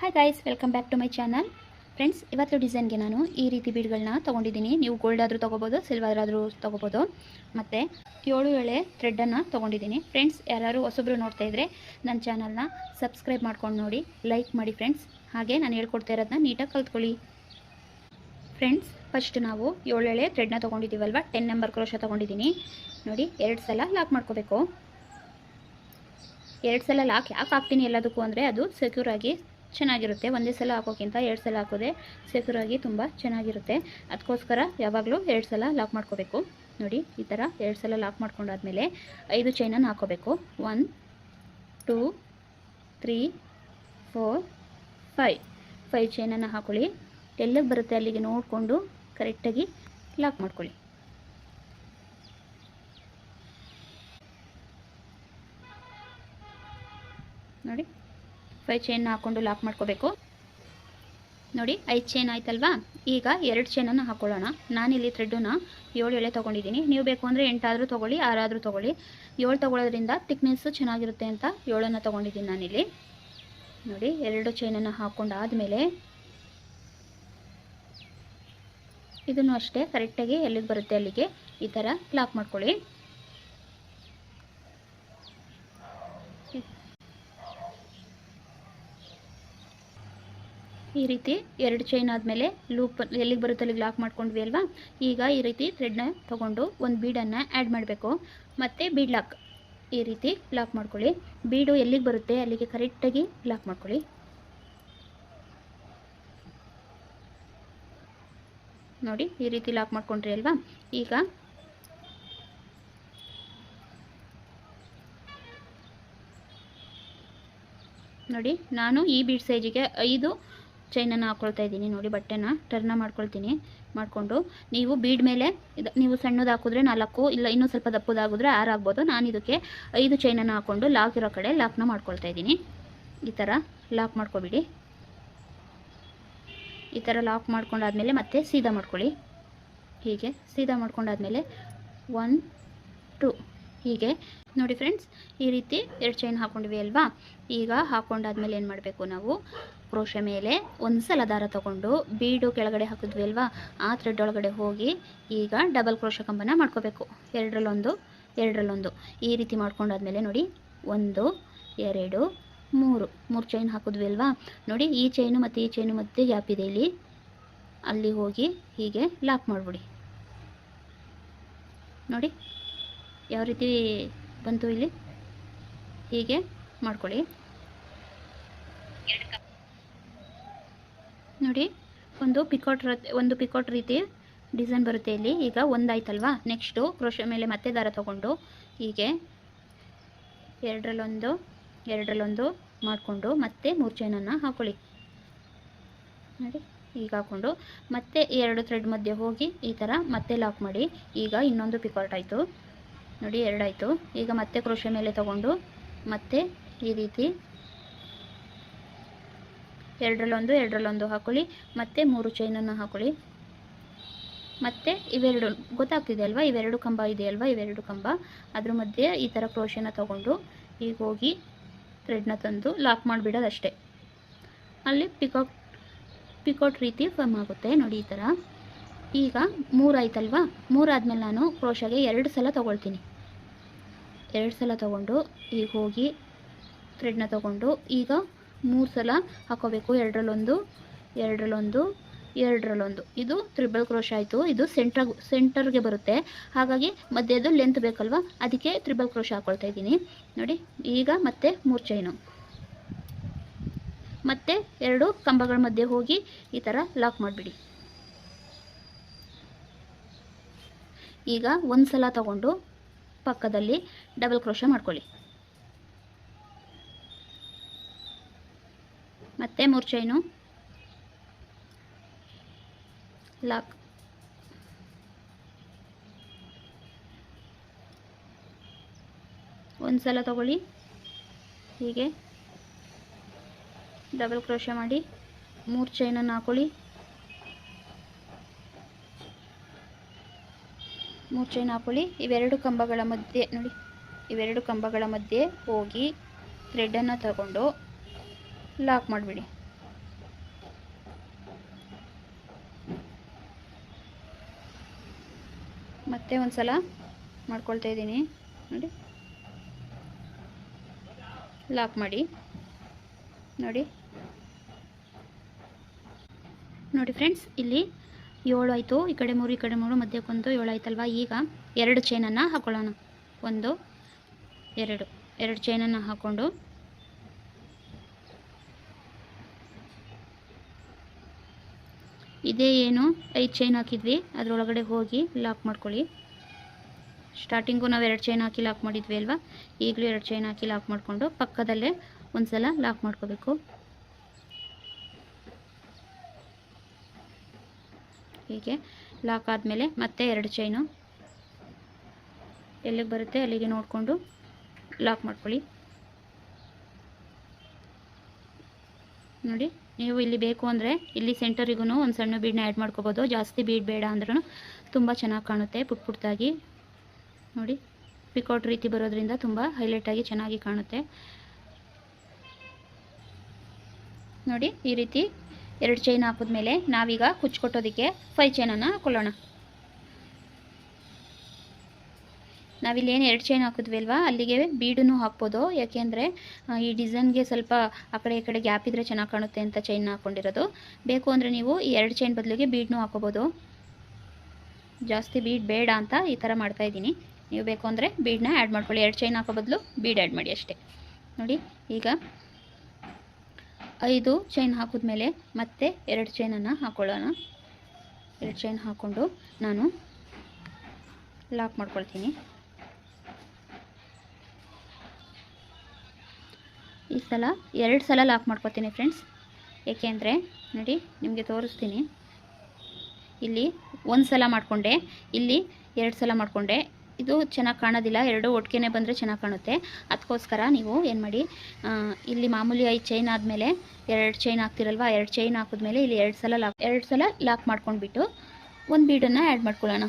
Hi guys welcome back to my channel friends ಇವತ್ತು ಡಿಸೈನ್ಗೆ ನಾನು ಈ ರೀತಿ ಬೀಡ್ಗಳನ್ನ ತೊಗೊಂಡಿದ್ದೀನಿ. ನೀವು ಗೋಲ್ಡ್ ಆದರೂ ತೊಗೋಬೋದು ಸಿಲ್ವರ್ ಆದರೂ ತೊಗೋಬೋದು. ಮತ್ತು ಏಳು ಎಳೆ ಥ್ರೆಡ್ಡನ್ನು ತೊಗೊಂಡಿದ್ದೀನಿ. ಫ್ರೆಂಡ್ಸ್ ಯಾರು ಹೊಸಬ್ರು ನೋಡ್ತಾ ಇದ್ದರೆ ನನ್ನ ಚಾನಲ್ನ ಸಬ್ಸ್ಕ್ರೈಬ್ ಮಾಡ್ಕೊಂಡು ನೋಡಿ ಲೈಕ್ ಮಾಡಿ ಫ್ರೆಂಡ್ಸ್ ಹಾಗೆ ನಾನು ಹೇಳ್ಕೊಡ್ತಾ ಇರೋದನ್ನ ನೀಟಾಗಿ ಕಲ್ತ್ಕೊಳ್ಳಿ. ಫ್ರೆಂಡ್ಸ್ ಫಸ್ಟ್ ನಾವು ಏಳು ಎಳೆ ಥ್ರೆಡ್ನ ತೊಗೊಂಡಿದ್ದೀವಲ್ವ? ಟೆನ್ ನಂಬರ್ ಕ್ರೋಶ ತೊಗೊಂಡಿದ್ದೀನಿ. ನೋಡಿ, ಎರಡು ಸಲ ಲಾಕ್ ಮಾಡ್ಕೋಬೇಕು. ಎರಡು ಸಲ ಲಾಕ್ ಯಾಕೆ ಹಾಕ್ತೀನಿ ಎಲ್ಲದಕ್ಕೂ ಅಂದರೆ ಅದು ಸೆಕ್ಯೂರ್ ಆಗಿ ಚೆನ್ನಾಗಿರುತ್ತೆ. ಒಂದೇ ಸಲ ಹಾಕೋಕ್ಕಿಂತ ಎರಡು ಸಲ ಹಾಕೋದೆ ಸೆಕ್ಯೂರ್ ಆಗಿ ತುಂಬ ಚೆನ್ನಾಗಿರುತ್ತೆ. ಅದಕ್ಕೋಸ್ಕರ ಯಾವಾಗಲೂ ಎರಡು ಸಲ ಲಾಕ್ ಮಾಡ್ಕೋಬೇಕು. ನೋಡಿ, ಈ ಥರ ಎರಡು ಸಲ ಲಾಕ್ ಮಾಡ್ಕೊಂಡಾದ್ಮೇಲೆ ಐದು ಚೈನನ್ನು ಹಾಕೋಬೇಕು. One two three four five five ಚೈನನ್ನು ಹಾಕೊಳ್ಳಿ. ಎಲ್ಲಿಗೆ ಬರುತ್ತೆ ಅಲ್ಲಿಗೆ ನೋಡಿಕೊಂಡು ಕರೆಕ್ಟಾಗಿ ಲಾಕ್ ಮಾಡ್ಕೊಳ್ಳಿ. ನೋಡಿ ಫೈವ್ ಚೈನ್ ಹಾಕ್ಕೊಂಡು ಲಾಕ್ ಮಾಡ್ಕೋಬೇಕು. ನೋಡಿ, ಐದು ಚೈನ್ ಆಯ್ತಲ್ವಾ? ಈಗ ಎರಡು ಚೈನನ್ನು ಹಾಕೊಳ್ಳೋಣ. ನಾನಿಲ್ಲಿ ಥ್ರೆಡ್ಡನ್ನ ಏಳು ಎಳೆ ತೊಗೊಂಡಿದ್ದೀನಿ. ನೀವು ಬೇಕು ಅಂದರೆ ಎಂಟಾದರೂ ತೊಗೊಳ್ಳಿ, ಆರಾದರೂ ತೊಗೊಳ್ಳಿ. ಏಳು ತಗೊಳ್ಳೋದ್ರಿಂದ ತಿಕ್ನೆಸ್ಸು ಚೆನ್ನಾಗಿರುತ್ತೆ ಅಂತ ಏಳನ್ನು ತೊಗೊಂಡಿದ್ದೀನಿ ನಾನಿಲ್ಲಿ ನೋಡಿ, ಎರಡು ಚೈನನ್ನು ಹಾಕ್ಕೊಂಡಾದಮೇಲೆ ಇದನ್ನು ಅಷ್ಟೇ ಕರೆಕ್ಟಾಗಿ ಎಲ್ಲಿಗೆ ಬರುತ್ತೆ ಅಲ್ಲಿಗೆ ಈ ಥರ ಲಾಕ್ ಮಾಡ್ಕೊಳ್ಳಿ. ಈ ರೀತಿ ಎರಡು ಚೈನ್ ಆದಮೇಲೆ ಲೂಪ್ ಎಲ್ಲಿಗೆ ಬರುತ್ತೆ ಅಲ್ಲಿಗೆ ಲಾಕ್ ಮಾಡ್ಕೊಂಡ್ವಿ ಅಲ್ವಾ? ಈಗ ಈ ರೀತಿ ಥ್ರೆಡ್ನ ತೊಗೊಂಡು ಒಂದು ಬೀಡನ್ನು ಆ್ಯಡ್ ಮಾಡಬೇಕು. ಮತ್ತು ಬೀಡ್ ಲಾಕ್ ಈ ರೀತಿ ಲಾಕ್ ಮಾಡ್ಕೊಳ್ಳಿ. ಬೀಡು ಎಲ್ಲಿಗೆ ಬರುತ್ತೆ? ಅಲ್ಲಿಗೆ ಕರೆಕ್ಟಾಗಿ ಲಾಕ್ ಮಾಡ್ಕೊಳ್ಳಿ. ನೋಡಿ, ಈ ರೀತಿ ಲಾಕ್ ಮಾಡ್ಕೊಂಡ್ರಿ ಅಲ್ವಾ? ಈಗ ನೋಡಿ, ನಾನು ಈ ಬೀಡ್ ಸೈಜಿಗೆ ಐದು ಚೈನನ್ನು ಹಾಕ್ಕೊಳ್ತಾ ಇದ್ದೀನಿ. ನೋಡಿ, ಬಟ್ಟೆನ ಟರ್ನ ಮಾಡ್ಕೊಳ್ತೀನಿ. ಮಾಡಿಕೊಂಡು ನೀವು ಬೀಡ್ ಮೇಲೆ ಇದು, ನೀವು ಸಣ್ಣದು ಹಾಕಿದ್ರೆ ನಾಲ್ಕು, ಇಲ್ಲ ಇನ್ನೂ ಸ್ವಲ್ಪ ದಪ್ಪದಾಗಿದ್ರೆ ಆರು ಆಗ್ಬೋದು. ನಾನು ಇದಕ್ಕೆ ಐದು ಚೈನನ್ನು ಹಾಕ್ಕೊಂಡು ಲಾಕ್ ಇರೋ ಕಡೆ ಲಾಕ್ನ ಮಾಡ್ಕೊಳ್ತಾ ಇದ್ದೀನಿ. ಈ ಥರ ಲಾಕ್ ಮಾಡ್ಕೊಬಿಡಿ. ಈ ಥರ ಲಾಕ್ ಮಾಡ್ಕೊಂಡಾದ್ಮೇಲೆ ಮತ್ತೆ ಸೀದಾ ಮಾಡ್ಕೊಳ್ಳಿ. ಹೀಗೆ ಸೀದಾ ಮಾಡ್ಕೊಂಡಾದ್ಮೇಲೆ ಒನ್ ಟು ಹೀಗೆ. ನೋಡಿ ಫ್ರೆಂಡ್ಸ್ ಈ ರೀತಿ ಎರಡು ಚೈನ್ ಹಾಕೊಂಡ್ವಿ ಅಲ್ವಾ? ಈಗ ಹಾಕೊಂಡಾದ್ಮೇಲೆ ಏನು ಮಾಡಬೇಕು ನಾವು? ಕ್ರೋಶೆ ಮೇಲೆ ಒಂದು ಸಲ ದಾರ ತಗೊಂಡು ಬೀಡು ಕೆಳಗಡೆ ಹಾಕಿದ್ವಿ ಅಲ್ವಾ? ಆ ಥ್ರೆಡ್ ಒಳಗಡೆ ಹೋಗಿ ಈಗ ಡಬಲ್ ಕ್ರೋಶ ಕಂಬನ ಮಾಡ್ಕೋಬೇಕು. ಎರಡರಲ್ಲೊಂದು ಎರಡರಲ್ಲೊಂದು. ಈ ರೀತಿ ಮಾಡ್ಕೊಂಡಾದ್ಮೇಲೆ ನೋಡಿ, ಒಂದು, ಎರಡು, ಮೂರು. ಮೂರು ಚೈನ್ ಹಾಕಿದ್ವಿ ಅಲ್ವಾ? ನೋಡಿ, ಈ ಚೈನು ಮತ್ತು ಈ ಚೈನು ಮತ್ತೆ ಗ್ಯಾಪ್ ಇದೆ ಇಲ್ಲಿ. ಅಲ್ಲಿ ಹೋಗಿ ಹೀಗೆ ಲಾಕ್ ಮಾಡಿಬಿಡಿ. ನೋಡಿ ಯಾವ ರೀತಿ ಬಂತು ಇಲ್ಲಿ? ಹೀಗೆ ಮಾಡ್ಕೊಳ್ಳಿ. ನೋಡಿ, ಒಂದು ಪಿಕೋಟ್ ಒಂದು ಪಿಕೋಟ್ ರೀತಿ ಡಿಸೈನ್ ಬರುತ್ತೆ ಇಲ್ಲಿ. ಈಗ ಒಂದಾಯ್ತಲ್ವಾ? ನೆಕ್ಸ್ಟು ಕ್ರೋಶ ಮೇಲೆ ಮತ್ತೆ ದಾರ ತಗೊಂಡು ಹೀಗೆ ಎರಡರಲ್ಲೊಂದು ಎರಡರಲ್ಲೊಂದು ಮಾಡಿಕೊಂಡು ಮತ್ತೆ ಮೂರು ಚೈನನ್ನು ಹಾಕೊಳ್ಳಿ. ನೋಡಿ ಈಗ ಹಾಕ್ಕೊಂಡು ಮತ್ತೆ ಎರಡು ಥ್ರೆಡ್ ಮಧ್ಯೆ ಹೋಗಿ ಈ ಥರ ಮತ್ತೆ ಲಾಕ್ ಮಾಡಿ. ಈಗ ಇನ್ನೊಂದು ಪಿಕಾಟ್ ಆಯಿತು. ನೋಡಿ, ಎರಡಾಯಿತು. ಈಗ ಮತ್ತೆ ಕ್ರೋಶ ಮೇಲೆ ತಗೊಂಡು ಮತ್ತೆ ಈ ರೀತಿ ಎರಡರಲ್ಲೊಂದು ಎರಡರಲ್ಲೊಂದು ಹಾಕೊಳ್ಳಿ. ಮತ್ತೆ ಮೂರು ಚೈನನ್ನು ಹಾಕೊಳ್ಳಿ. ಮತ್ತೆ ಇವೆರಡು, ಗೊತ್ತಾಗ್ತಿದೆ ಅಲ್ವಾ? ಇವೆರಡು ಕಂಬ ಇದೆ ಅಲ್ವಾ ಇವೆರಡು ಕಂಬ. ಅದ್ರ ಮಧ್ಯೆ ಈ ಥರ ಕ್ರೋಶೆನ ತಗೊಂಡು ಈಗ ಹೋಗಿ ಥ್ರೆಡ್ನ ತಂದು ಲಾಕ್ ಮಾಡಿಬಿಡೋದಷ್ಟೇ. ಅಲ್ಲಿ ಪಿಕೌಟ್ ಪಿಕಾಟ್ ರೀತಿ ಫರ್ಮ್ ಆಗುತ್ತೆ. ನೋಡಿ, ಈ ಥರ ಈಗ ಮೂರಾಯ್ತಲ್ವಾ? ಮೂರಾದ್ಮೇಲೆ ನಾನು ಕ್ರೋಶಗೆ ಎರಡು ಸಲ ತೊಗೊಳ್ತೀನಿ. ಎರಡು ಸಲ ತೊಗೊಂಡು, ಈಗ ಹೋಗಿ ಥ್ರೆಡ್ನ ತೊಗೊಂಡು, ಈಗ ಮೂರು ಸಲ ಹಾಕೋಬೇಕು. ಎರಡರಲ್ಲೊಂದು ಎರಡರಲ್ಲೊಂದು ಎರಡರಲ್ಲೊಂದು. ಇದು ತ್ರಿಬಲ್ ಕ್ರೋಶ ಆಯಿತು. ಇದು ಸೆಂಟರ್ ಸೆಂಟರ್ಗೆ ಬರುತ್ತೆ. ಹಾಗಾಗಿ ಮಧ್ಯದ್ದು ಲೆಂತ್ ಬೇಕಲ್ವ? ಅದಕ್ಕೆ ತ್ರಿಬಲ್ ಕ್ರೋಶ್ ಹಾಕ್ಕೊಳ್ತಾ ಇದ್ದೀನಿ. ನೋಡಿ, ಈಗ ಮತ್ತೆ ಮೂರು ಚೈನು ಮತ್ತೆ ಎರಡು ಕಂಬಗಳ ಮಧ್ಯೆ ಹೋಗಿ ಈ ಥರ ಲಾಕ್ ಮಾಡಿಬಿಡಿ. ಈಗ ಒಂದು ಸಲ ತಗೊಂಡು ಪಕ್ಕದಲ್ಲಿ ಡಬಲ್ ಕ್ರೋಶ ಮಾಡ್ಕೊಳ್ಳಿ. ಮತ್ತೆ ಮೂರು ಚೈನು ಲಾಕ್ ಒಂದು ಸಲ ತಗೊಳ್ಳಿ. ಹೀಗೆ. ಡಬಲ್ ಕ್ರೋಶ ಮಾಡಿ ಮೂರು ಚೈನನ್ನು ಹಾಕೊಳ್ಳಿ. ಮೂರು ಹಾಕೊಳ್ಳಿ ಇವೆರಡು ಕಂಬಗಳ ಮಧ್ಯೆ, ನೋಡಿ. ಇವೆರಡು ಕಂಬಗಳ ಮಧ್ಯೆ ಹೋಗಿ ಥ್ರೆಡನ್ನು ತಗೊಂಡು ಲಾಕ್ ಮಾಡಿಬಿಡಿ. ಮತ್ತೆ ಒಂದು ಸಲ ಮಾಡ್ಕೊಳ್ತಾ ಇದ್ದೀನಿ. ನೋಡಿ. ಲಾಕ್ ಮಾಡಿ. ನೋಡಿ. ನೋಡಿ ಫ್ರೆಂಡ್ಸ್ ಇಲ್ಲಿ ಏಳು ಆಯಿತು, ಈ ಕಡೆ ಮೂರು, ಈ ಕಡೆ ಮೂರು ಮಧ್ಯಕ್ಕೊಂದು ಏಳು ಆಯ್ತಲ್ವಾ? ಈಗ ಎರಡು ಚೈನನ್ನು ಹಾಕೊಳ್ಳೋಣ. ಒಂದು, ಎರಡು ಎರಡು ಚೈನನ್ನು ಹಾಕ್ಕೊಂಡು ಇದೇ ಏನು? ಐದು ಚೈನ್ ಹಾಕಿದ್ವಿ. ಅದರೊಳಗಡೆ ಹೋಗಿ ಲಾಕ್ ಮಾಡ್ಕೊಳ್ಳಿ. ಸ್ಟಾರ್ಟಿಂಗು ನಾವು ಎರಡು ಚೈನ್ ಹಾಕಿ ಲಾಕ್ ಮಾಡಿದ್ವಿ ಅಲ್ವಾ? ಈಗಲೂ ಎರಡು ಚೈನ್ ಹಾಕಿ ಲಾಕ್ ಮಾಡಿಕೊಂಡು ಪಕ್ಕದಲ್ಲೇ ಒಂದು ಸಲ ಲಾಕ್ ಮಾಡ್ಕೋಬೇಕು. ಹೀಗೆ ಲಾಕ್ ಆದಮೇಲೆ ಮತ್ತೆ ಎರಡು ಚೈನು ಎಲ್ಲಿಗೆ ಬರುತ್ತೆ ಅಲ್ಲಿಗೆ ನೋಡಿಕೊಂಡು ಲಾಕ್ ಮಾಡ್ಕೊಳ್ಳಿ. ನೋಡಿ, ನೀವು ಇಲ್ಲಿ ಬೇಕು ಅಂದರೆ ಇಲ್ಲಿ ಸೆಂಟರಿಗೂ ಒಂದು ಸಣ್ಣ ಬೀಡನ್ನ ಆ್ಯಡ್ ಮಾಡ್ಕೋಬೋದು. ಜಾಸ್ತಿ ಬೀಡ್ ಬೇಡ ಅಂದ್ರೂ ತುಂಬ ಚೆನ್ನಾಗಿ ಕಾಣುತ್ತೆ ಪುಟ್ ಪುಟ್ಟಾಗಿ. ನೋಡಿ ಪಿಕೌಟ್ ರೀತಿ ಬರೋದ್ರಿಂದ ತುಂಬ ಹೈಲೈಟಾಗಿ ಚೆನ್ನಾಗಿ ಕಾಣುತ್ತೆ. ನೋಡಿ, ಈ ರೀತಿ ಎರಡು ಚೈನ್ ಹಾಕಿದ್ಮೇಲೆ ನಾವೀಗ ಕುಚ್ಕೊಟ್ಟೋದಕ್ಕೆ ಫೈ ಚೈನನ್ನು ಹಾಕೊಳ್ಳೋಣ. ನಾವಿಲ್ಲಿ ಏನು ಎರಡು ಚೈನ್ ಹಾಕಿದ್ವಿ ಅಲ್ವಾ? ಅಲ್ಲಿಗೆ ಬೀಡನ್ನು ಹಾಕ್ಬೋದು. ಯಾಕೆಂದರೆ ಈ ಡಿಸೈನ್ಗೆ ಸ್ವಲ್ಪ ಆ ಕಡೆ ಈ ಕಡೆ ಗ್ಯಾಪ್ ಇದ್ದರೆ ಚೆನ್ನಾಗಿ ಕಾಣುತ್ತೆ ಅಂತ ಚೈನ್ ಹಾಕ್ಕೊಂಡಿರೋದು ಬೇಕು ಅಂದರೆ ನೀವು ಈ ಎರಡು ಚೈನ್ ಬದಲಿಗೆ ಬೀಡ್ನೂ ಹಾಕೋಬೋದು ಜಾಸ್ತಿ ಬೀಡ್ ಬೇಡ ಅಂತ ಈ ಥರ ಮಾಡ್ತಾಯಿದ್ದೀನಿ ನೀವು ಬೇಕು ಅಂದರೆ ಬೀಡನ್ನ ಆ್ಯಡ್ ಮಾಡ್ಕೊಳ್ಳಿ. ಎರಡು ಚೈನ್ ಹಾಕೋ ಬದಲು ಬೀಡ್ ಆ್ಯಡ್ ಮಾಡಿ ಅಷ್ಟೇ. ನೋಡಿ, ಈಗ ಐದು ಚೈನ್ ಹಾಕಿದ್ಮೇಲೆ ಮತ್ತೆ ಎರಡು ಚೈನನ್ನು ಹಾಕ್ಕೊಳ್ಳೋಣ ಎರಡು ಚೈನ್ ಹಾಕ್ಕೊಂಡು ನಾನು ಲಾಕ್ ಮಾಡ್ಕೊಳ್ತೀನಿ. ಈ ಸಲ ಎರಡು ಸಲ ಲಾಕ್ ಮಾಡ್ಕೊತೀನಿ ಫ್ರೆಂಡ್ಸ್ ಏಕೆಂದರೆ ನೋಡಿ ನಿಮಗೆ ತೋರಿಸ್ತೀನಿ. ಇಲ್ಲಿ ಒಂದು ಸಲ ಮಾಡಿಕೊಂಡೆ, ಇಲ್ಲಿ ಎರಡು ಸಲ ಮಾಡಿಕೊಂಡೆ ಇದು ಚೆನ್ನಾಗಿ ಕಾಣೋದಿಲ್ಲ. ಎರಡು ಒಟ್ಟಿಗೆ ಬಂದರೆ ಚೆನ್ನಾಗಿ ಕಾಣುತ್ತೆ. ಅದಕ್ಕೋಸ್ಕರ ನೀವು ಏನು ಮಾಡಿ ಇಲ್ಲಿ ಮಾಮೂಲಿ ಐದು ಚೈನ್ ಆದಮೇಲೆ ಎರಡು ಚೈನ್ ಹಾಕ್ತಿರಲ್ವ? ಎರಡು ಚೈನ್ ಹಾಕಿದ್ಮೇಲೆ ಇಲ್ಲಿ ಎರಡು ಸಲ ಲಾಕ್ ಎರಡು ಸಲ ಲಾಕ್ ಮಾಡ್ಕೊಂಡ್ಬಿಟ್ಟು ಒಂದು ಬೀಡನ್ನು ಆ್ಯಡ್ ಮಾಡ್ಕೊಳ್ಳೋಣ.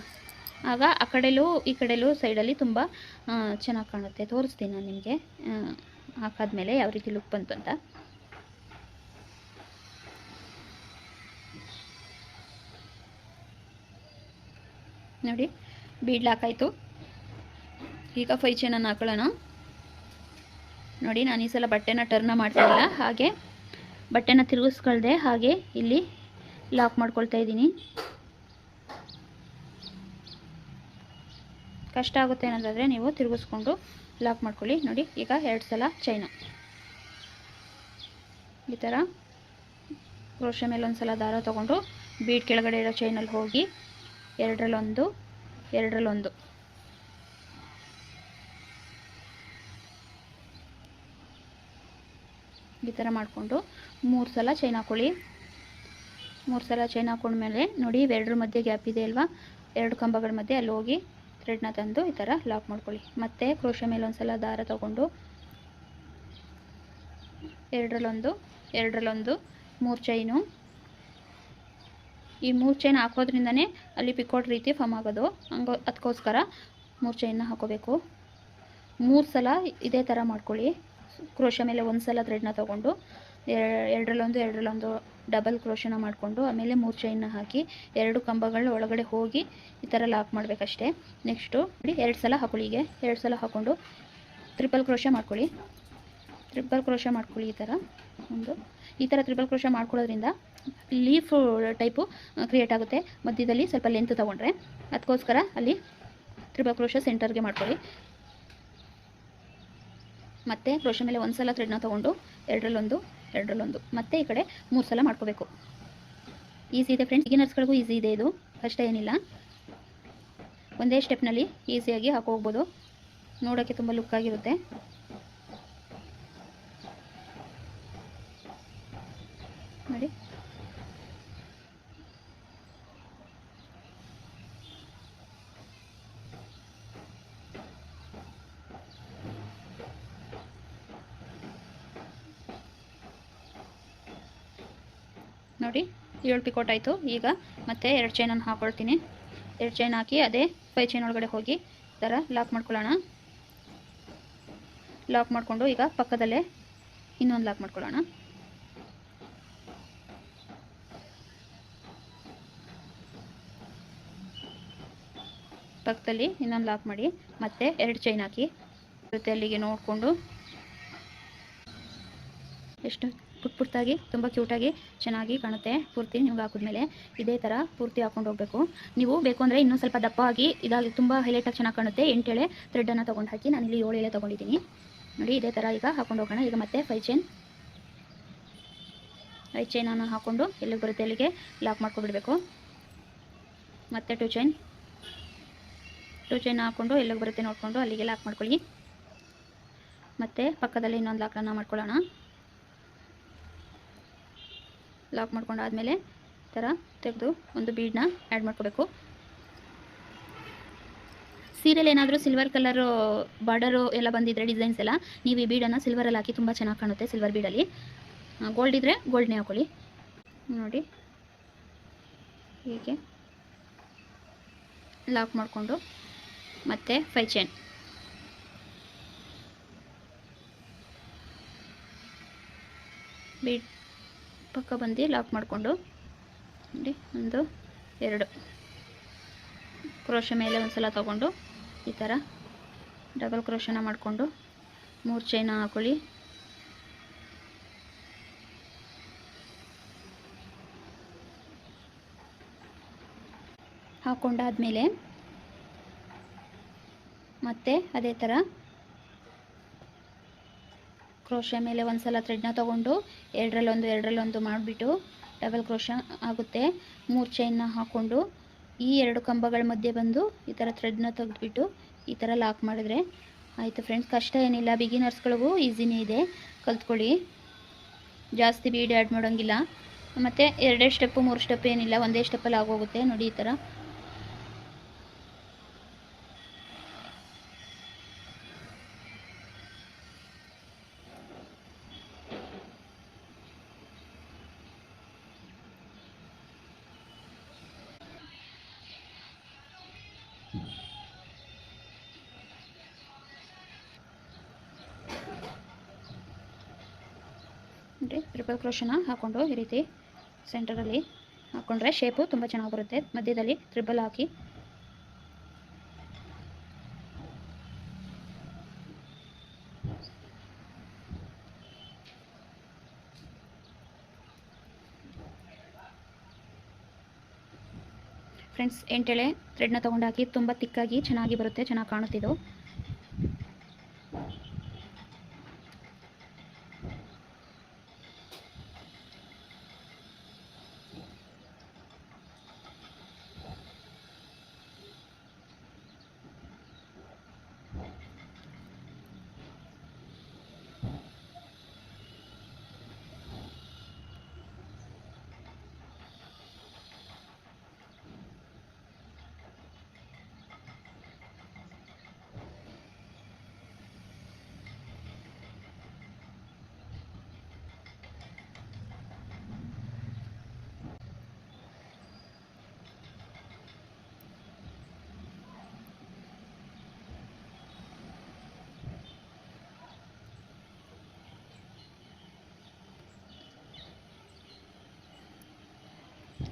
ಆಗ ಆ ಕಡೆಲೂ, ಈ ಕಡೆಲೂ ಸೈಡಲ್ಲಿ ತುಂಬ ಚೆನ್ನಾಗಿ ಕಾಣುತ್ತೆ. ತೋರಿಸ್ತೀನಿ ನಾನು ನಿಮಗೆ. ಹಾಕಾದ್ಮೇಲೆ ಯಾವ ರೀತಿ ಲುಕ್ ಬಂತು ಅಂತ. ನೋಡಿ ಬೀಡ್ ಲಾಕ್ ಈಗ ಫೈ ಚೈನನ್ನು ಹಾಕೊಳ್ಳೋಣ. ನೋಡಿ, ನಾನು ಈ ಸಲ ಬಟ್ಟೆನ ಟರ್ನ ಮಾಡ್ತಾಯಿಲ್ಲ ಹಾಗೆ ಬಟ್ಟೆನ ತಿರುಗಿಸ್ಕೊಳ್ದೆ, ಹಾಗೆ ಇಲ್ಲಿ ಲಾಕ್ ಮಾಡ್ಕೊಳ್ತಾ ಇದ್ದೀನಿ. ಕಷ್ಟ ಆಗುತ್ತೆ ಅನ್ನೋದಾದರೆ ನೀವು ತಿರುಗಿಸ್ಕೊಂಡು ಲಾಕ್ ಮಾಡ್ಕೊಳ್ಳಿ. ನೋಡಿ, ಈಗ ಎರಡು ಸಲ ಚೈನ ಈ ಥರ ಕ್ರೋಶ ಮೇಲೆ ಒಂದು ಸಲ ದಾರ ತೊಗೊಂಡು ಬೀಟ್ ಕೆಳಗಡೆ ಇರೋ ಚೈನಲ್ಲಿ ಹೋಗಿ ಎರಡರಲ್ಲೊಂದು ಎರಡರಲ್ಲೊಂದು. ಈ ಥರ ಮಾಡಿಕೊಂಡು ಮೂರು ಸಲ ಚೈನ್ ಹಾಕ್ಕೊಳ್ಳಿ ಮೂರು ಸಲ ಚೈನ್ ಹಾಕೊಂಡ್ಮೇಲೆ ನೋಡಿ ಇವೆರಡರ ಮಧ್ಯೆ ಗ್ಯಾಪ್ ಇದೆ ಅಲ್ವಾ? ಎರಡು ಕಂಬಗಳ ಮಧ್ಯೆ ಅಲ್ಲಿ ಹೋಗಿ ಥ್ರೆಡ್ನ ತಂದು ಈ ಥರ ಲಾಕ್ ಮಾಡ್ಕೊಳ್ಳಿ. ಮತ್ತೆ ಕ್ರೋಶ ಮೇಲೆ ಒಂದು ಸಲ ದಾರ ತಗೊಂಡು ಎರಡರಲ್ಲೊಂದು ಎರಡರಲ್ಲೊಂದು, ಮೂರು ಚೈನು ಈ ಮೂರು ಚೈನ್ ಹಾಕೋದ್ರಿಂದನೇ ಅಲ್ಲಿ ಪಿಕೋಟ್ ರೀತಿ ಫಾರ್ಮ್ ಆಗೋದು. ಹಂಗೋ ಅದಕ್ಕೋಸ್ಕರ ಮೂರು ಚೈನ್ನ ಹಾಕೋಬೇಕು. ಮೂರು ಸಲ ಇದೇ ಥರ ಮಾಡ್ಕೊಳ್ಳಿ. ಕ್ರೋಶ ಮೇಲೆ ಒಂದು ಸಲ ಥ್ರೆಡ್ನ ತೊಗೊಂಡು ಎರಡರಲ್ಲೊಂದು ಎರಡರಲ್ಲೊಂದು ಡಬಲ್ ಕ್ರೋಶನ ಮಾಡಿಕೊಂಡು, ಆಮೇಲೆ ಮೂರು ಚೈನ್ನ ಹಾಕಿ, ಎರಡು ಕಂಬಗಳನ್ನ ಒಳಗಡೆ ಹೋಗಿ ಈ ಥರ ಲಾಕ್ ಮಾಡಬೇಕಷ್ಟೇ. ನೆಕ್ಸ್ಟು ಎರಡು ಸಲ ಹಾಕೊಳ್ಳಿಗೆ ಎರಡು ಸಲ ಹಾಕ್ಕೊಂಡು ತ್ರಿಪಲ್ ಕ್ರೋಶ ಮಾಡ್ಕೊಳ್ಳಿ. ತ್ರಿಪಲ್ ಕ್ರೋಶ ಮಾಡ್ಕೊಳ್ಳಿ ಈ ಥರ ಒಂದು. ಈ ಥರ ತ್ರಿಪಲ್ ಕ್ರೋಶ ಮಾಡ್ಕೊಳ್ಳೋದ್ರಿಂದ ಲೀಫ್ ಟೈಪು ಕ್ರಿಯೇಟ್ ಆಗುತ್ತೆ. ಮಧ್ಯದಲ್ಲಿ ಸ್ವಲ್ಪ ಲೆಂತ್ ತೊಗೊಂಡ್ರೆ. ಅದಕ್ಕೋಸ್ಕರ ಅಲ್ಲಿ ತ್ರಿಪಲ್ ಕ್ರೋಶ ಸೆಂಟರ್ಗೆ ಮಾಡ್ಕೊಳ್ಳಿ. ಮತ್ತೆ ಕ್ರೋಶ ಮೇಲೆ ಒಂದು ಸಲ ಥ್ರೆಡ್ನ ತೊಗೊಂಡು ಎರಡರಲ್ಲೊಂದು ಎರಡರಲ್ಲೊಂದು, ಮತ್ತೆ ಈ ಕಡೆ ಮೂರು ಸಲ ಮಾಡ್ಕೋಬೇಕು. ಈಸಿ ಇದೆ ಫ್ರೆಂಡ್ಸ್ ಬಿಗಿನರ್ಸ್ಗಳಿಗೂ ಈಸಿ ಇದೆ ಇದು. ಕಷ್ಟ ಏನಿಲ್ಲ. ಒಂದೇ ಸ್ಟೆಪ್ನಲ್ಲಿ ಈಸಿಯಾಗಿ ಹಾಕೋಗ್ಬೋದು ನೋಡೋಕ್ಕೆ ತುಂಬ ಲುಕ್ ಆಗಿರುತ್ತೆ. ನೋಡಿ ನೋಡಿ ಏಳು ಪಿಕೋಟ್ ಆಯಿತು. ಈಗ ಮತ್ತೆ ಎರಡು ಚೈನನ್ನು ಹಾಕೊಳ್ತೀನಿ. ಎರಡು ಚೈನ್ ಹಾಕಿ ಅದೇ ಫೈ ಚೈನ್ ಒಳಗಡೆ ಹೋಗಿ ಥರ ಲಾಕ್ ಮಾಡ್ಕೊಳ್ಳೋಣ. ಲಾಕ್ ಮಾಡಿಕೊಂಡು ಈಗ ಪಕ್ಕದಲ್ಲೇ ಇನ್ನೊಂದು ಲಾಕ್ ಮಾಡ್ಕೊಳ್ಳೋಣ. ಪಕ್ಕದಲ್ಲಿ ಇನ್ನೊಂದು ಲಾಕ್ ಮಾಡಿ ಮತ್ತೆ ಎರಡು ಚೈನ್ ಹಾಕಿ ಜೊತೆ ಅಲ್ಲಿಗೆ ನೋಡಿಕೊಂಡು ಎಷ್ಟು ಪುಟ್ ಪುಟ್ಟಾಗಿ ತುಂಬ ಕ್ಯೂಟಾಗಿ, ಚೆನ್ನಾಗಿ ಕಾಣುತ್ತೆ ಪೂರ್ತಿ ನಿಮ್ಗೆ ಹಾಕಿದ್ಮೇಲೆ. ಇದೇ ಥರ ಪೂರ್ತಿ ಹಾಕೊಂಡು ಹೋಗಬೇಕು. ನೀವು ಬೇಕು ಅಂದರೆ ಇನ್ನೂ ಸ್ವಲ್ಪ ದಪ್ಪ ಆಗಿ, ಇದಾಗಿ ತುಂಬ ಹೈಲೈಟಾಗಿ ಚೆನ್ನಾಗಿ ಕಾಣುತ್ತೆ. ಎಂಟೆಳೆ ಥ್ರೆಡ್ಡನ್ನು ತೊಗೊಂಡು ಹಾಕಿ ನಾನು ಇಲ್ಲಿ ಏಳು ಎಳೆ ತೊಗೊಂಡಿದ್ದೀನಿ. ನೋಡಿ, ಇದೇ ಥರ ಈಗ ಹಾಕೊಂಡು ಹೋಗೋಣ. ಈಗ ಮತ್ತೆ ಫೈ ಚೈನ್ ಐ ಚೈನನ್ನು ಹಾಕ್ಕೊಂಡು ಎಲ್ಲಿಗೆ ಬರುತ್ತೆ ಅಲ್ಲಿಗೆ ಲಾಕ್ ಮಾಡ್ಕೊಬಿಡಬೇಕು. ಮತ್ತೆ ಟು ಚೈನ್ ಟು ಚೈನ್ ಹಾಕ್ಕೊಂಡು ಎಲ್ಲಿಗೆ ಬರುತ್ತೆ ನೋಡಿಕೊಂಡು ಅಲ್ಲಿಗೆ ಲಾಕ್ ಮಾಡ್ಕೊಳ್ಳಿ. ಮತ್ತು ಪಕ್ಕದಲ್ಲಿ ಇನ್ನೊಂದು ಲಾಕನ್ನು ಮಾಡ್ಕೊಳ್ಳೋಣ. ಲಾಕ್ ಮಾಡ್ಕೊಂಡಾದಮೇಲೆ ಈ ಥರ ತೆಗೆದು ಒಂದು ಬೀಡನ್ನ ಆ್ಯಡ್ ಮಾಡ್ಕೋಬೇಕು. ಸೀರೆಲ್ ಏನಾದರೂ ಸಿಲ್ವರ್ ಕಲರು ಬಾರ್ಡರು ಎಲ್ಲ ಬಂದಿದ್ರೆ ಡಿಸೈನ್ಸ್ ಎಲ್ಲ, ನೀವು ಈ ಬೀಡನ್ನು ಸಿಲ್ವರಲ್ಲಿ ಹಾಕಿ ತುಂಬ ಚೆನ್ನಾಗಿ ಕಾಣುತ್ತೆ ಸಿಲ್ವರ್ ಬೀಡಲ್ಲಿ ಗೋಲ್ಡ್ ಇದ್ದರೆ ಗೋಲ್ಡ್ನೇ ಹಾಕೊಳ್ಳಿ. ನೋಡಿ. ಹೀಗೆ. ಲಾಕ್ ಮಾಡಿಕೊಂಡು ಮತ್ತೆ ಫೈ ಚೈನ್ ಬೀಡ್ ಪಕ್ಕ ಬಂದು ಲಾಕ್ ಮಾಡಿಕೊಂಡು ನೋಡಿ, ಒಂದು, ಎರಡು. ಕ್ರೋಶ ಮೇಲೆ ಒಂದು ಸಲ ತಗೊಂಡು ಈ ಥರ ಡಬಲ್ ಕ್ರೋಶನ ಮಾಡಿಕೊಂಡು ಮೂರು ಚೈನ ಹಾಕೊಳ್ಳಿ. ಹಾಕೊಂಡಾದ್ಮೇಲೆ ಮತ್ತೆ ಅದೇ ಥರ ಕ್ರೋಶ ಮೇಲೆ ಒಂದು ಸಲ ಥ್ರೆಡ್ನ ತೊಗೊಂಡು ಎರಡರಲ್ಲೊಂದು ಎರಡರಲ್ಲೊಂದು ಮಾಡಿಬಿಟ್ಟು ಡಬಲ್ ಕ್ರೋಶ ಆಗುತ್ತೆ. ಮೂರು ಚೈನ್ನ ಹಾಕ್ಕೊಂಡು ಈ ಎರಡು ಕಂಬಗಳ ಮಧ್ಯೆ ಬಂದು ಈ ಥರ ಥ್ರೆಡ್ನ ತೆಗೆದುಬಿಟ್ಟು ಈ ಥರ ಲಾಕ್ ಮಾಡಿದ್ರೆ ಆಯಿತು ಫ್ರೆಂಡ್ಸ್ ಕಷ್ಟ ಏನಿಲ್ಲ. ಬಿಗಿನರ್ಸ್ಗಳಿಗೂ ಈಸಿನೇ ಇದೆ. ಕಲ್ತ್ಕೊಳ್ಳಿ. ಜಾಸ್ತಿ ಬೀಡ್ ಆ್ಯಡ್ ಮಾಡೋಂಗಿಲ್ಲ. ಮತ್ತು ಎರಡೇ ಸ್ಟೆಪ್ಪು ಮೂರು ಸ್ಟೆಪ್ ಏನಿಲ್ಲ. ಒಂದೇ ಸ್ಟೆಪ್ಪಲ್ಲಿ ಆಗೋಗುತ್ತೆ. ನೋಡಿ ಈ ಥರ ನೋಡಿ ಟ್ರಿಪಲ್ ಕ್ರೋಶನ ಹಾಕ್ಕೊಂಡು ಈ ರೀತಿ ಸೆಂಟರಲ್ಲಿ ಹಾಕ್ಕೊಂಡ್ರೆ ಶೇಪು ತುಂಬ ಚೆನ್ನಾಗಿ ಬರುತ್ತೆ. ಮಧ್ಯದಲ್ಲಿ ತ್ರಿಬಲ್ ಹಾಕಿ. ಫ್ರೆಂಡ್ಸ್ ಎಂಟೆಳೆ ಥ್ರೆಡ್ನ ತೊಗೊಂಡು ಹಾಕಿ ತುಂಬ ತಿಕ್ಕಾಗಿ ಚೆನ್ನಾಗಿ ಬರುತ್ತೆ, ಚೆನ್ನಾಗಿ ಕಾಣುತ್ತಿದ್ದು.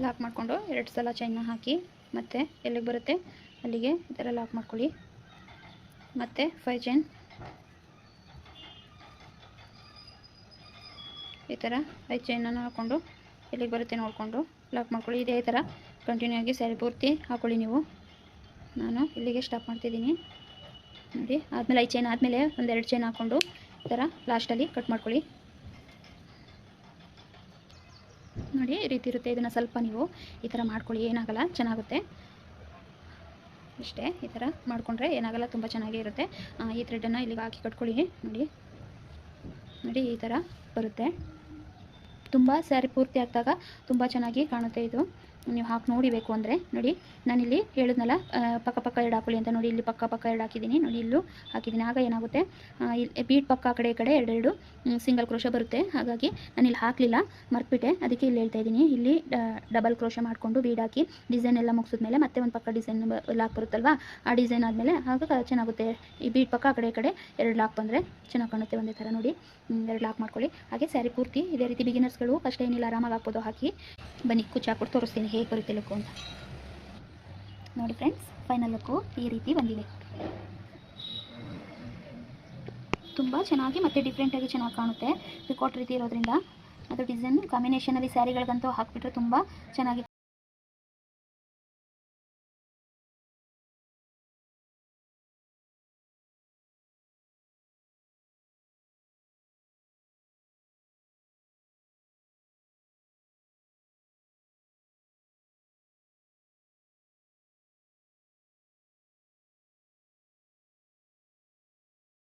ಲಾಕ್ ಮಾಡಿಕೊಂಡು ಎರಡು ಸಲ ಚೈನ್ನ ಹಾಕಿ ಮತ್ತೆ ಎಲ್ಲಿಗೆ ಬರುತ್ತೆ? ಅಲ್ಲಿಗೆ ಈ ಥರ ಲಾಕ್ ಮಾಡ್ಕೊಳ್ಳಿ. ಮತ್ತು ಫೈ ಚೈನ್ ಈ ಥರ ಐದು ಚೈನನ್ನು ಹಾಕ್ಕೊಂಡು ಎಲ್ಲಿಗೆ ಬರುತ್ತೆ ನೋಡಿಕೊಂಡು ಲಾಕ್ ಮಾಡ್ಕೊಳ್ಳಿ. ಇದೇ ಥರ ಕಂಟಿನ್ಯೂ ಆಗಿ ಸ್ಯಾರಿ ಪೂರ್ತಿ ಹಾಕ್ಕೊಳ್ಳಿ ನೀವು. ನಾನು ಇಲ್ಲಿಗೆ ಸ್ಟಾಪ್ ಮಾಡ್ತಿದ್ದೀನಿ. ನೋಡಿ, ಆದಮೇಲೆ ಐದು ಚೈನ್ ಆದಮೇಲೆ ಒಂದೆರಡು ಚೈನ್ ಹಾಕ್ಕೊಂಡು ಈ ಥರ ಲಾಸ್ಟಲ್ಲಿ ಕಟ್ ಮಾಡ್ಕೊಳ್ಳಿ. ನೋಡಿ, ಈ ರೀತಿ ಇರುತ್ತೆ. ಇದನ್ನು ಸ್ವಲ್ಪ ನೀವು ಈ ಥರ ಮಾಡ್ಕೊಳ್ಳಿ, ಏನಾಗಲ್ಲ, ಚೆನ್ನಾಗುತ್ತೆ. ಇಷ್ಟೇ, ಈ ಥರ ಮಾಡಿಕೊಂಡ್ರೆ ಏನಾಗಲ್ಲ, ತುಂಬ ಚೆನ್ನಾಗೇ ಇರುತ್ತೆ. ಈ ಥ್ರೆಡನ್ನು ಇಲ್ಲಿಗೆ ಹಾಕಿ ಕಟ್ಕೊಳ್ಳಿ. ನೋಡಿ. ನೋಡಿ, ಈ ಥರ ಬರುತ್ತೆ. ತುಂಬ ಸ್ಯಾರಿ ಪೂರ್ತಿ ಹಾಕಿದಾಗ ತುಂಬ ಚೆನ್ನಾಗಿ ಕಾಣುತ್ತೆ ಇದು. ನೀವು ಹಾಕಿ ನೋಡಿಬೇಕು ಅಂದರೆ ನೋಡಿ, ನಾನಿಲ್ಲಿ ಹೇಳಿದ್ನಲ್ಲ ಪಕ್ಕ ಪಕ್ಕ ಎರಡು ಹಾಕೊಳ್ಳಿ ಅಂತ ನೋಡಿ, ಇಲ್ಲಿ ಪಕ್ಕ ಪಕ್ಕ ಎರಡು ಹಾಕಿದ್ದೀನಿ, ನೋಡಿ ಇಲ್ಲೂ ಹಾಕಿದ್ದೀನಿ. ಆಗ ಏನಾಗುತ್ತೆ ಇಲ್ಲಿ ಬೀಟ್ ಪಕ್ಕ ಆ ಕಡೆ ಈ ಕಡೆ ಎರಡೆರಡು ಸಿಂಗಲ್ ಕ್ರೋಶ ಬರುತ್ತೆ. ಹಾಗಾಗಿ ನಾನು ಇಲ್ಲಿ ಹಾಕಲಿಲ್ಲ, ಮರ್ತ್ಬಿಟ್ಟೆ. ಅದಕ್ಕೆ ಇಲ್ಲಿ ಹೇಳ್ತಾ ಇದ್ದೀನಿ. ಇಲ್ಲಿ ಡಬಲ್ ಕ್ರೋಶ ಮಾಡಿಕೊಂಡು ಬೀಡ್ ಹಾಕಿ ಡಿಸೈನ್ ಎಲ್ಲ ಮುಗಿಸಿದ್ಮೇಲೆ ಮತ್ತೆ ಒಂದು ಪಕ್ಕ ಡಿಸೈನ್ ಲಾಕ್ ಬರುತ್ತಲ್ವಾ? ಆ ಡಿಸೈನ್ ಆದಮೇಲೆ ಆಗ ಚೆನ್ನಾಗುತ್ತೆ. ಈ ಬೀಟ್ ಪಕ್ಕ ಆ ಕಡೆ ಕಡೆ ಎರಡು ಲಾಕ್ ಬಂದರೆ ಚೆನ್ನಾಗಿ ಕಾಣುತ್ತೆ ಒಂದೇ ಥರ ನೋಡಿ. ಎರಡು ಲಾಕ್ ಮಾಡ್ಕೊಳ್ಳಿ. ಹಾಗೆ ಸ್ಯಾರಿ ಪೂರ್ತಿ ಇದೇ ರೀತಿ ಬಿಗಿನರ್ಸ್ಗಳು ಕಷ್ಟ ಏನಿಲ್ಲ, ಆರಾಮಾಗಿ ಹಾಕ್ಬೋದು. ಹಾಕಿ ಬನ್ನಿ ಕುಚ್ಚು ಹಾಕ್ಬಿಟ್ಟು ತೋರಿಸ್ತೀನಿ. ಹೇಗೆ ಬರುತ್ತೆ ಅಂತ. ನೋಡಿ ಫ್ರೆಂಡ್ಸ್ ಫೈನಲ್ ಲುಕ್ಕು ಈ ರೀತಿ ಬಂದಿದೆ. ತುಂಬ ಚೆನ್ನಾಗಿ ಮತ್ತು ಡಿಫ್ರೆಂಟಾಗಿ ಚೆನ್ನಾಗಿ ಕಾಣುತ್ತೆ. ಪಿಕಾಟ್ ರೀತಿ ಇರೋದ್ರಿಂದ. ಅದು ಡಿಸೈನ್ ಕಾಂಬಿನೇಷನಲ್ಲಿ ಸ್ಯಾರಿಗಳಿಗಂತೂ ಹಾಕಿಬಿಟ್ರೆ ತುಂಬ ಚೆನ್ನಾಗಿ